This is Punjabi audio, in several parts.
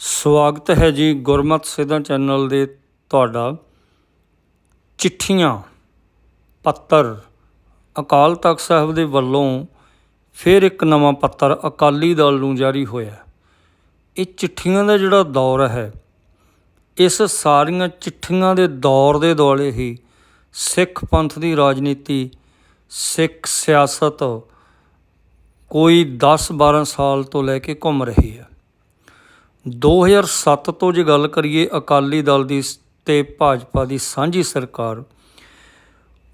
ਸਵਾਗਤ ਹੈ ਜੀ ਗੁਰਮਤ ਸਿੱਧਾ ਚੈਨਲ ਦੇ ਤੁਹਾਡਾ। ਚਿੱਠੀਆਂ, ਪੱਤਰ, ਅਕਾਲ ਤਖਤ ਸਾਹਿਬ ਦੇ ਵੱਲੋਂ ਫਿਰ ਇੱਕ ਨਵਾਂ ਪੱਤਰ ਅਕਾਲੀ ਦਲ ਨੂੰ ਜਾਰੀ ਹੋਇਆ ਇਹ ਚਿੱਠੀਆਂ ਦਾ ਜਿਹੜਾ ਦੌਰ ਹੈ, ਇਸ ਸਾਰੀਆਂ ਚਿੱਠੀਆਂ ਦੇ ਦੌਰ ਦੇ ਦੁਆਲੇ ਹੀ ਸਿੱਖ ਪੰਥ ਦੀ ਰਾਜਨੀਤੀ, ਸਿੱਖ ਸਿਆਸਤ ਕੋਈ 10-12 ਸਾਲ ਤੋਂ ਲੈ ਕੇ ਘੁੰਮ ਰਹੀ ਹੈ। 2007 ਤੋਂ ਜੇ ਗੱਲ ਕਰੀਏ ਅਕਾਲੀ ਦਲ ਦੀ ਸ- ਤੇ ਭਾਜਪਾ ਦੀ ਸਾਂਝੀ ਸਰਕਾਰ,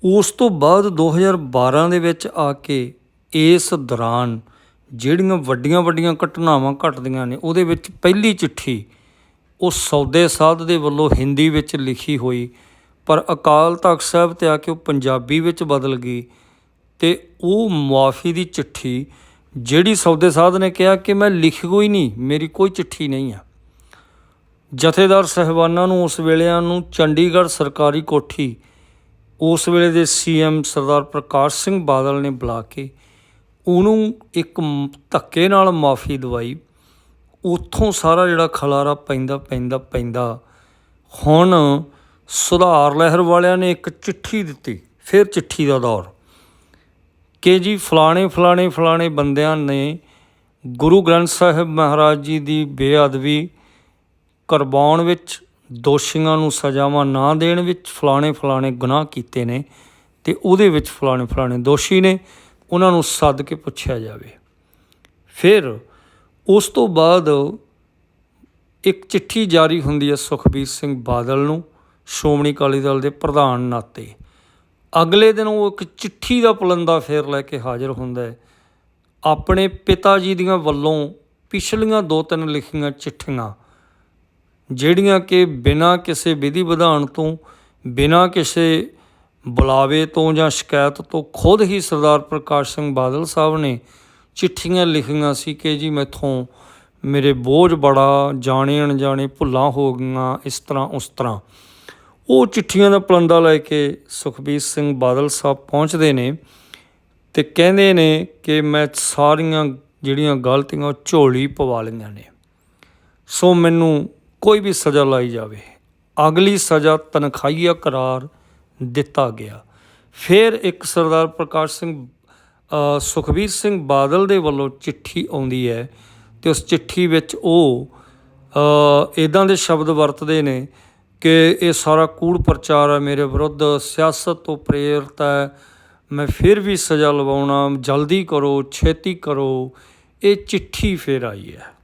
ਉਸ ਤੋਂ ਬਾਅਦ 2012 ਦੇ ਵਿੱਚ ਆ ਕੇ ਇਸ ਦੌਰਾਨ ਜਿਹੜੀਆਂ ਵੱਡੀਆਂ ਵੱਡੀਆਂ ਘਟਨਾਵਾਂ ਘਟਦੀਆਂ ਨੇ, ਉਹਦੇ ਵਿੱਚ ਪਹਿਲੀ ਚਿੱਠੀ ਉਹ ਸੌਦੇ ਸਾਧ ਦੇ ਵੱਲੋਂ ਹਿੰਦੀ ਵਿੱਚ ਲਿਖੀ ਹੋਈ, ਪਰ ਅਕਾਲ ਤਖਤ ਸਾਹਿਬ ਤੇ ਆ ਕੇ ਉਹ ਪੰਜਾਬੀ ਵਿੱਚ ਬਦਲ ਗਈ ਤੇ ਉਹ ਮੁਆਫੀ ਦੀ ਚਿੱਠੀ ਜਿਹੜੀ ਸੌਦੇ ਸਾਧ ਨੇ ਕਿਹਾ ਕਿ ਮੈਂ ਲਿਖੀ ਕੋਈ ਨਹੀਂ, ਮੇਰੀ ਕੋਈ ਚਿੱਠੀ ਨਹੀਂ ਆ। ਜਥੇਦਾਰ ਸਹਿਬਾਨਾਂ ਨੂੰ ਉਸ ਵੇਲਿਆਂ ਨੂੰ ਚੰਡੀਗੜ੍ਹ ਸਰਕਾਰੀ ਕੋਠੀ, ਉਸ ਵੇਲੇ ਦੇ ਸੀਐਮ ਸਰਦਾਰ ਪ੍ਰਕਾਸ਼ ਸਿੰਘ ਬਾਦਲ ਨੇ ਬੁਲਾ ਕੇ ਉਹਨੂੰ ਇੱਕ ਧੱਕੇ ਨਾਲ ਮਾਫੀ ਦਵਾਈ। ਉੱਥੋਂ ਸਾਰਾ ਜਿਹੜਾ ਖਲਾਰਾ ਪੈਂਦਾ ਪੈਂਦਾ ਪੈਂਦਾ, ਹੁਣ ਸੁਧਾਰ ਲਹਿਰ ਵਾਲਿਆਂ ਨੇ ਇੱਕ ਚਿੱਠੀ ਦਿੱਤੀ, ਫਿਰ ਚਿੱਠੀ ਦਾ ਦੌਰ। ਕਿ ਜੀ ਫਲਾਣੇ ਫਲਾਣੇ ਫਲਾਣੇ ਬੰਦਿਆਂ ਨੇ ਗੁਰੂ ਗ੍ਰੰਥ ਸਾਹਿਬ ਮਹਾਰਾਜ ਜੀ ਦੀ ਬੇਅਦਬੀ ਕਰਵਾਉਣ ਵਿੱਚ, ਦੋਸ਼ੀਆਂ ਨੂੰ ਸਜ਼ਾਵਾਂ ਨਾ ਦੇਣ ਵਿੱਚ ਫਲਾਣੇ ਫਲਾਣੇ ਗੁਨਾਹ ਕੀਤੇ ਨੇ ਤੇ ਉਹਦੇ ਵਿੱਚ ਫਲਾਣੇ ਫਲਾਣੇ ਦੋਸ਼ੀ ਨੇ, ਉਹਨਾਂ ਨੂੰ ਸੱਦ ਕੇ ਪੁੱਛਿਆ ਜਾਵੇ। ਫਿਰ ਉਸ ਤੋਂ ਬਾਅਦ ਇੱਕ ਚਿੱਠੀ ਜਾਰੀ ਹੁੰਦੀ ਹੈ ਸੁਖਬੀਰ ਸਿੰਘ ਬਾਦਲ ਨੂੰ, ਸ਼੍ਰੋਮਣੀ ਅਕਾਲੀ ਦਲ ਦੇ ਪ੍ਰਧਾਨ ਨਾਤੇ। ਅਗਲੇ ਦਿਨ ਉਹ ਇੱਕ ਚਿੱਠੀ ਦਾ ਪੁਲੰਦਾ ਫੇਰ ਲੈ ਕੇ ਹਾਜ਼ਰ ਹੁੰਦਾ ਆਪਣੇ ਪਿਤਾ ਜੀ ਦੀਆਂ ਵੱਲੋਂ ਪਿਛਲੀਆਂ ਦੋ ਤਿੰਨ ਲਿਖੀਆਂ ਚਿੱਠੀਆਂ, ਜਿਹੜੀਆਂ ਕਿ ਬਿਨਾਂ ਕਿਸੇ ਵਿਧੀ ਵਿਧਾਨ ਤੋਂ, ਬਿਨਾਂ ਕਿਸੇ ਬੁਲਾਵੇ ਤੋਂ ਜਾਂ ਸ਼ਿਕਾਇਤ ਤੋਂ ਖੁਦ ਹੀ ਸਰਦਾਰ ਪ੍ਰਕਾਸ਼ ਸਿੰਘ ਬਾਦਲ ਸਾਹਿਬ ਨੇ ਚਿੱਠੀਆਂ ਲਿਖੀਆਂ ਸੀ ਕਿ ਜੀ ਮੈਥੋਂ ਮੇਰੇ ਬੋਝ ਬੜਾ, ਜਾਣੇ ਅਣਜਾਣੇ ਭੁੱਲਾਂ ਹੋ ਗਈਆਂ, ਇਸ ਤਰ੍ਹਾਂ, ਉਸ ਤਰ੍ਹਾਂ। ਉਹ ਚਿੱਠੀਆਂ ਦਾ ਪਲੰਦਾ ਲੈ ਕੇ ਸੁਖਬੀਰ ਸਿੰਘ ਬਾਦਲ ਸਾਹਿਬ ਪਹੁੰਚਦੇ ਨੇ ਤੇ ਕਹਿੰਦੇ ਨੇ ਕਿ ਮੈਂ ਸਾਰੀਆਂ ਜਿਹੜੀਆਂ ਗਲਤੀਆਂ ਉਹ ਝੋਲੀ ਪਵਾ ਲਈਆਂ ਨੇ। ਸੋ ਮੈਨੂੰ ਕੋਈ ਵੀ ਸਜ਼ਾ ਲਾਈ ਜਾਵੇ। ਅਗਲੀ ਸਜ਼ਾ ਤਨਖਾਹੀਆ ਕਰਾਰ ਦਿੱਤਾ ਗਿਆ। ਫਿਰ ਇੱਕ ਸਰਦਾਰ ਪ੍ਰਕਾਸ਼ ਸਿੰਘ ਸੁਖਬੀਰ ਸਿੰਘ ਬਾਦਲ ਦੇ ਵੱਲੋਂ ਚਿੱਠੀ ਆਉਂਦੀ ਹੈ ਤੇ ਉਸ ਚਿੱਠੀ ਵਿੱਚ ਉਹ ਇਦਾਂ ਦੇ ਸ਼ਬਦ ਵਰਤਦੇ ਨੇ ਕਿ ਇਹ ਸਾਰਾ ਕੂੜ ਪ੍ਰਚਾਰ ਹੈ ਮੇਰੇ ਵਿਰੁੱਧ, ਸਿਆਸਤ ਤੋਂ ਪ੍ਰੇਰਿਤ ਹੈ। ਮੈਂ ਫਿਰ ਵੀ ਸਜ਼ਾ ਲਵਾਉਣਾ, ਜਲਦੀ ਕਰੋ, ਛੇਤੀ ਕਰੋ, ਇਹ ਚਿੱਠੀ ਫਿਰ ਆਈ ਹੈ।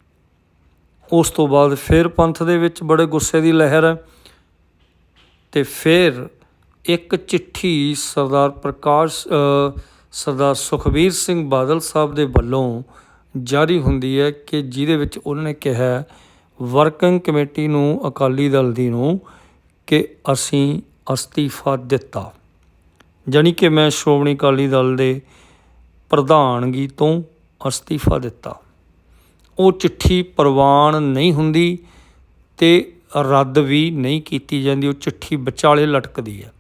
ਉਸ ਤੋਂ ਬਾਅਦ ਫਿਰ ਪੰਥ ਦੇ ਵਿੱਚ ਬੜੇ ਗੁੱਸੇ ਦੀ ਲਹਿਰ ਹੈ ਤੇ ਫਿਰ ਇੱਕ ਚਿੱਠੀ ਸਰਦਾਰ ਪ੍ਰਕਾਸ਼ ਸਰਦਾਰ ਸੁਖਬੀਰ ਸਿੰਘ ਬਾਦਲ ਸਾਹਿਬ ਦੇ ਵੱਲੋਂ ਜਾਰੀ ਹੁੰਦੀ ਹੈ ਕਿ ਜਿਹਦੇ ਵਿੱਚ ਉਹਨਾਂ ਨੇ ਕਿਹਾ ਵਰਕਿੰਗ ਕਮੇਟੀ ਨੂੰ, ਅਕਾਲੀ ਦਲ ਦੀ ਨੂੰ ਕਿ ਅਸੀਂ ਅਸਤੀਫਾ ਦਿੱਤਾ। ਜਾਣੀ ਕਿ ਮੈਂ ਸ਼੍ਰੋਮਣੀ ਅਕਾਲੀ ਦਲ ਦੇ ਪ੍ਰਧਾਨਗੀ ਤੋਂ ਅਸਤੀਫਾ ਦਿੱਤਾ। ਉਹ ਚਿੱਠੀ ਪ੍ਰਵਾਨ ਨਹੀਂ ਹੁੰਦੀ ਤੇ ਰੱਦ ਵੀ ਨਹੀਂ ਕੀਤੀ ਜਾਂਦੀ। ਉਹ ਚਿੱਠੀ ਵਿਚਾਲੇ ਲਟਕਦੀ ਹੈ।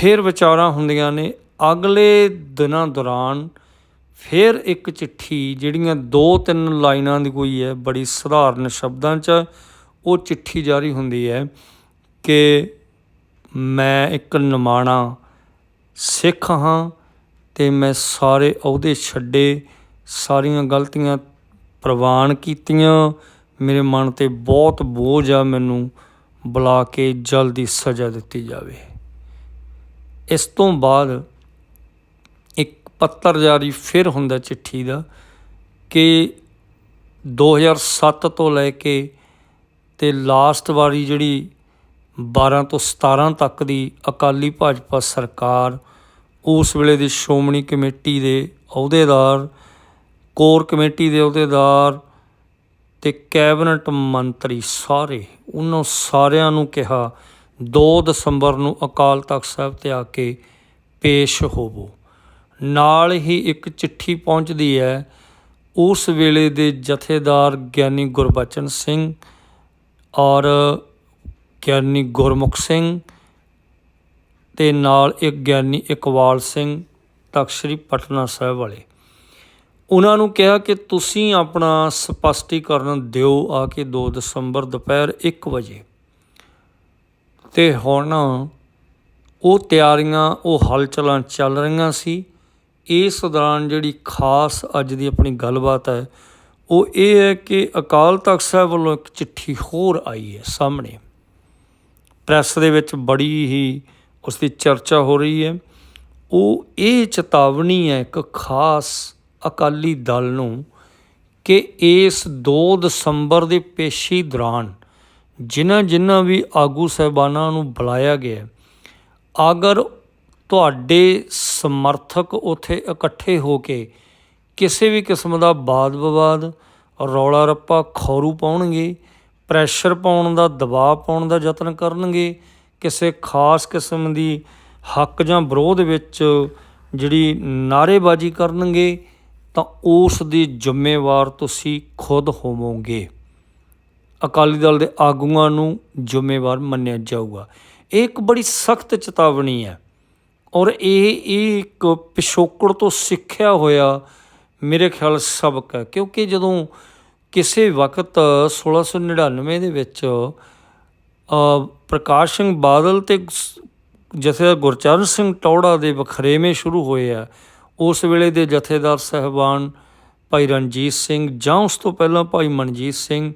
ਫਿਰ ਵਿਚਾਰਾਂ ਹੁੰਦੀਆਂ ਨੇ, ਅਗਲੇ ਦਿਨਾਂ ਦੌਰਾਨ ਫਿਰ ਇੱਕ ਚਿੱਠੀ ਜਿਹੜੀਆਂ ਦੋ ਤਿੰਨ ਲਾਈਨਾਂ ਦੀ ਕੋਈ ਹੈ, ਬੜੀ ਸਧਾਰਨ ਸ਼ਬਦਾਂ 'ਚ ਉਹ ਚਿੱਠੀ ਜਾਰੀ ਹੁੰਦੀ ਹੈ ਕਿ ਮੈਂ ਇੱਕ ਨਿਮਾਣਾ ਸਿੱਖ ਹਾਂ ਤੇ ਮੈਂ ਸਾਰੇ ਅਹੁਦੇ ਛੱਡੇ, ਸਾਰੀਆਂ ਗਲਤੀਆਂ ਪ੍ਰਵਾਨ ਕੀਤੀਆਂ, ਮੇਰੇ ਮਨ ਤੇ ਬਹੁਤ ਬੋਝ ਆ, ਮੈਨੂੰ ਬੁਲਾ ਕੇ ਜਲਦੀ ਸਜ਼ਾ ਦਿੱਤੀ ਜਾਵੇ। ਇਸ ਤੋਂ ਬਾਅਦ ਇੱਕ ਪੱਤਰ ਜਾਰੀ ਫਿਰ ਹੁੰਦਾ ਚਿੱਠੀ ਦਾ ਕਿ 2007 ਤੋਂ ਲੈ ਕੇ ਤੇ ਲਾਸਟ ਵਾਰੀ ਜਿਹੜੀ 12 ਤੋਂ 17 ਤੱਕ ਦੀ ਅਕਾਲੀ ਭਾਜਪਾ ਸਰਕਾਰ ਉਸ ਵੇਲੇ ਦੀ ਸ਼੍ਰੋਮਣੀ ਕਮੇਟੀ ਦੇ ਅਹੁਦੇਦਾਰ, ਕੋਰ ਕਮੇਟੀ ਦੇ ਅਹੁਦੇਦਾਰ ਤੇ ਕੈਬਨਿਟ ਮੰਤਰੀ ਸਾਰੇ, ਉਹਨਾਂ ਸਾਰਿਆਂ ਨੂੰ ਕਿਹਾ 2 ਦਸੰਬਰ ਨੂੰ ਅਕਾਲ ਤਖਤ ਸਾਹਿਬ ਤੇ ਆ ਕੇ ਪੇਸ਼ ਹੋਵੋ। ਨਾਲ ਹੀ ਇੱਕ ਚਿੱਠੀ ਪਹੁੰਚਦੀ ਹੈ। ਉਸ ਵੇਲੇ ਦੇ ਜਥੇਦਾਰ ਗਿਆਨੀ ਗੁਰਬਚਨ ਸਿੰਘ ਔਰ ਗਿਆਨੀ ਗੁਰਮੁਖ ਸਿੰਘ ਤੇ ਨਾਲ ਇੱਕ ਗਿਆਨੀ ਇਕਬਾਲ ਸਿੰਘ, ਤਖਤ ਪਟਨਾ ਸਾਹਿਬ ਵਾਲੇ। ਉਹਨਾਂ ਨੂੰ ਕਿਹਾ ਕਿ ਤੁਸੀਂ ਆਪਣਾ ਸਪਸ਼ਟੀਕਰਨ ਦਿਓ ਆ ਕੇ 2 ਦਸੰਬਰ ਦੁਪਹਿਰ 1 ਵਜੇ। ਤੇ ਹੁਣ ਉਹ ਤਿਆਰੀਆਂ, ਉਹ ਹਲਚਲਾਂ ਚੱਲ ਰਹੀਆਂ ਸੀ। ਇਸ ਦੌਰਾਨ ਜਿਹੜੀ ਖਾਸ ਅੱਜ ਦੀ ਆਪਣੀ ਗੱਲਬਾਤ ਹੈ, ਉਹ ਇਹ ਹੈ ਕਿ ਅਕਾਲ ਤਖਤ ਸਾਹਿਬ ਵੱਲੋਂ ਇੱਕ ਚਿੱਠੀ ਹੋਰ ਆਈ ਹੈ ਸਾਹਮਣੇ। ਪ੍ਰੈਸ ਦੇ ਵਿੱਚ ਬੜੀ ਹੀ ਉਸ ਦੀ ਚਰਚਾ ਹੋ ਰਹੀ ਹੈ। ਉਹ ਇਹ ਚੇਤਾਵਨੀ ਹੈ ਇੱਕ ਖਾਸ ਅਕਾਲੀ ਦਲ ਨੂੰ ਕਿ ਇਸ 2 ਦਸੰਬਰ ਦੇ ਪੇਸ਼ੀ ਦੌਰਾਨ ਜਿਨ੍ਹਾਂ ਜਿਨ੍ਹਾਂ ਵੀ ਆਗੂ ਸਹਿਬਾਨਾਂ ਨੂੰ ਬੁਲਾਇਆ ਗਿਆ, ਅਗਰ ਤੁਹਾਡੇ ਸਮਰਥਕ ਉੱਥੇ ਇਕੱਠੇ ਹੋ ਕੇ ਕਿਸੇ ਵੀ ਕਿਸਮ ਦਾ ਬਾਦ ਵਿਵਾਦ, ਰੌਲਾ ਰੱਪਾ, ਖੌਰੂ ਪਾਉਣਗੇ ਪ੍ਰੈਸ਼ਰ ਪਾਉਣ ਦਾ, ਦਬਾਅ ਪਾਉਣ ਦਾ ਯਤਨ ਕਰਨਗੇ, ਕਿਸੇ ਖਾਸ ਕਿਸਮ ਦੀ ਹੱਕ ਜਾਂ ਵਿਰੋਧ ਵਿੱਚ ਜਿਹੜੀ ਨਾਅਰੇਬਾਜ਼ੀ ਕਰਨਗੇ, ਤਾਂ ਉਸ ਦੀ ਜ਼ਿੰਮੇਵਾਰ ਤੁਸੀਂ ਖੁਦ ਹੋਵੋਗੇ। ਅਕਾਲੀ ਦਲ ਦੇ ਆਗੂਆਂ ਨੂੰ ਜ਼ਿੰਮੇਵਾਰ ਮੰਨਿਆ ਜਾਊਗਾ। ਇਹ ਇੱਕ ਬੜੀ ਸਖਤ ਚੇਤਾਵਨੀ ਹੈ। ਔਰ ਇਹ ਇਹ ਇੱਕ ਪਿਛੋਕੜ ਤੋਂ ਸਿੱਖਿਆ ਹੋਇਆ ਮੇਰੇ ਖਿਆਲ ਸਬਕ ਹੈ। ਕਿਉਂਕਿ ਜਦੋਂ ਕਿਸੇ ਵਕਤ 1699 ਦੇ ਵਿੱਚ ਪ੍ਰਕਾਸ਼ ਸਿੰਘ ਬਾਦਲ ਤੇ ਜਥੇਦਾਰ ਗੁਰਚਰਨ ਸਿੰਘ ਟੌੜਾ ਦੇ ਵਖਰੇਵੇਂ ਸ਼ੁਰੂ ਹੋਏ ਆ, ਉਸ ਵੇਲੇ ਦੇ ਜਥੇਦਾਰ ਸਹਿਬਾਨ ਭਾਈ ਰਣਜੀਤ ਸਿੰਘ ਜਾਂ ਉਸ ਤੋਂ ਪਹਿਲਾਂ ਭਾਈ ਮਨਜੀਤ ਸਿੰਘ,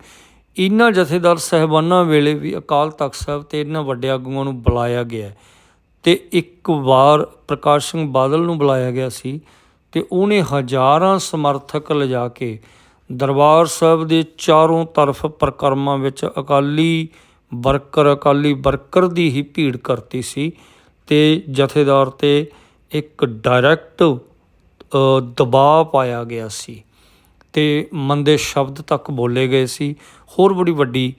ਇਹਨਾਂ ਜਥੇਦਾਰ ਸਹਿਬਾਨਾਂ ਵੇਲੇ ਵੀ ਅਕਾਲ ਤਖਤ ਸਾਹਿਬ ਤੇ ਇਹਨਾਂ ਵੱਡੇ ਆਗੂਆਂ ਨੂੰ ਬੁਲਾਇਆ ਗਿਆ। ਤੇ ਇੱਕ ਵਾਰ ਪ੍ਰਕਾਸ਼ ਸਿੰਘ ਬਾਦਲ ਨੂੰ ਬੁਲਾਇਆ ਗਿਆ ਸੀ ਅਤੇ ਉਹਨੇ ਹਜ਼ਾਰਾਂ ਸਮਰਥਕ ਲਿਜਾ ਕੇ ਦਰਬਾਰ ਸਾਹਿਬ ਦੇ ਚਾਰੋਂ ਤਰਫ ਪਰਿਕਰਮਾ ਵਿੱਚ ਅਕਾਲੀ ਵਰਕਰ ਅਕਾਲੀ ਵਰਕਰ ਦੀ ਹੀ ਭੀੜ ਕਰਤੀ ਸੀ ਤੇ ਜਥੇਦਾਰ ਤੇ ਇੱਕ ਡਾਇਰੈਕਟ ਦਬਾਅ ਪਾਇਆ ਗਿਆ ਸੀ ਤੇ ਮੰਦੇ ਸ਼ਬਦ ਤੱਕ ਬੋਲੇ ਗਏ ਸੀ। ਹੋਰ ਬੜੀ ਵੱਡੀ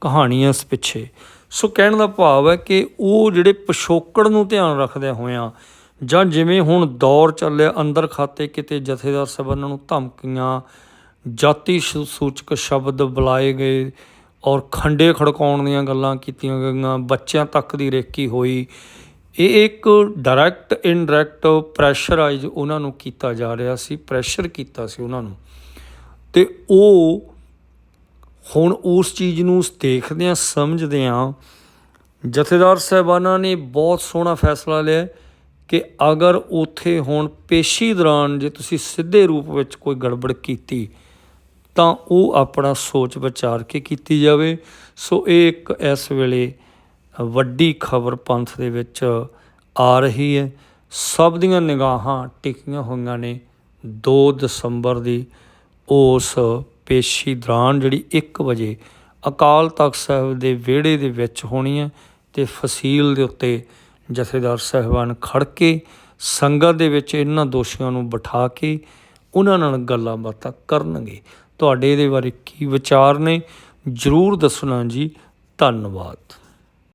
ਕਹਾਣੀ ਹੈ ਇਸ ਪਿੱਛੇ। ਸੋ ਕਹਿਣ ਦਾ ਭਾਵ ਹੈ ਕਿ ਉਹ ਜਿਹੜੇ ਪਿਛੋਕੜ ਨੂੰ ਧਿਆਨ ਰੱਖਦਿਆਂ ਹੋਇਆਂ ਜਾਂ ਜਿਵੇਂ ਹੁਣ ਦੌਰ ਚੱਲਿਆ, ਅੰਦਰ ਖਾਤੇ ਕਿਤੇ ਜਥੇਦਾਰ ਸਭਨਾਂ ਨੂੰ ਧਮਕੀਆਂ, ਜਾਤੀ ਸੂਚਕ ਸ਼ਬਦ ਬੁਲਾਏ ਗਏ ਔਰ ਖੰਡੇ ਖੜਕਾਉਣ ਦੀਆਂ ਗੱਲਾਂ ਕੀਤੀਆਂ ਗਈਆਂ, ਬੱਚਿਆਂ ਤੱਕ ਦੀ ਰੇਕੀ ਹੋਈ। ਇਹ ਇੱਕ ਡਾਇਰੈਕਟ ਇਨਡਾਇਰੈਕਟ ਪ੍ਰੈਸ਼ਰਾਈਜ਼ ਉਹਨਾਂ ਨੂੰ ਕੀਤਾ ਜਾ ਰਿਹਾ ਸੀ ਪ੍ਰੈਸ਼ਰ ਕੀਤਾ ਸੀ ਉਹਨਾਂ ਨੂੰ। ਤੇ ਉਹ ਹੁਣ ਉਸ ਚੀਜ਼ ਨੂੰ ਦੇਖਦਿਆਂ ਸਮਝਦਿਆਂ ਜਥੇਦਾਰ ਸਾਹਿਬਾਨਾਂ ਨੇ ਬਹੁਤ ਸੋਹਣਾ ਫੈਸਲਾ ਲਿਆ ਕਿ ਅਗਰ ਉਥੇ ਹੁਣ ਪੇਸ਼ੀ ਦੌਰਾਨ ਜੇ ਤੁਸੀਂ ਸਿੱਧੇ ਰੂਪ ਵਿੱਚ ਕੋਈ ਗੜਬੜ ਕੀਤੀ, ਤਾਂ ਉਹ ਆਪਣਾ ਸੋਚ ਵਿਚਾਰ ਕੇ ਕੀਤੀ ਜਾਵੇ। ਸੋ ਇਹ ਇੱਕ ਇਸ ਵੇਲੇ ਵੱਡੀ ਖਬਰ ਪੰਥ ਦੇ ਵਿੱਚ ਆ ਰਹੀ ਹੈ। ਸਭ ਦੀਆਂ ਨਿਗਾਹਾਂ ਟਿਕੀਆਂ ਹੋਈਆਂ ਨੇ 2 ਦਸੰਬਰ ਦੀ। ਉਸ ਪੇਸ਼ੀ ਦੌਰਾਨ ਜਿਹੜੀ 1 ਵਜੇ ਅਕਾਲ ਤਖਤ ਸਾਹਿਬ ਦੇ ਵਿਹੜੇ ਦੇ ਵਿੱਚ ਹੋਣੀ ਹੈ ਤੇ ਫਸੀਲ ਦੇ ਉੱਤੇ ਜਥੇਦਾਰ ਸਾਹਿਬਾਨ ਖੜ ਕੇ ਸੰਗਤ ਦੇ ਵਿੱਚ ਇਹਨਾਂ ਦੋਸ਼ੀਆਂ ਨੂੰ ਬਿਠਾ ਕੇ ਉਹਨਾਂ ਨਾਲ ਗੱਲਾਂ ਬਾਤਾਂ ਕਰਨਗੇ। ਤੁਹਾਡੇ ਇਹਦੇ ਬਾਰੇ ਕੀ ਵਿਚਾਰ ਨੇ? ਜਰੂਰ ਦੱਸਣਾ ਜੀ। ਧੰਨਵਾਦ।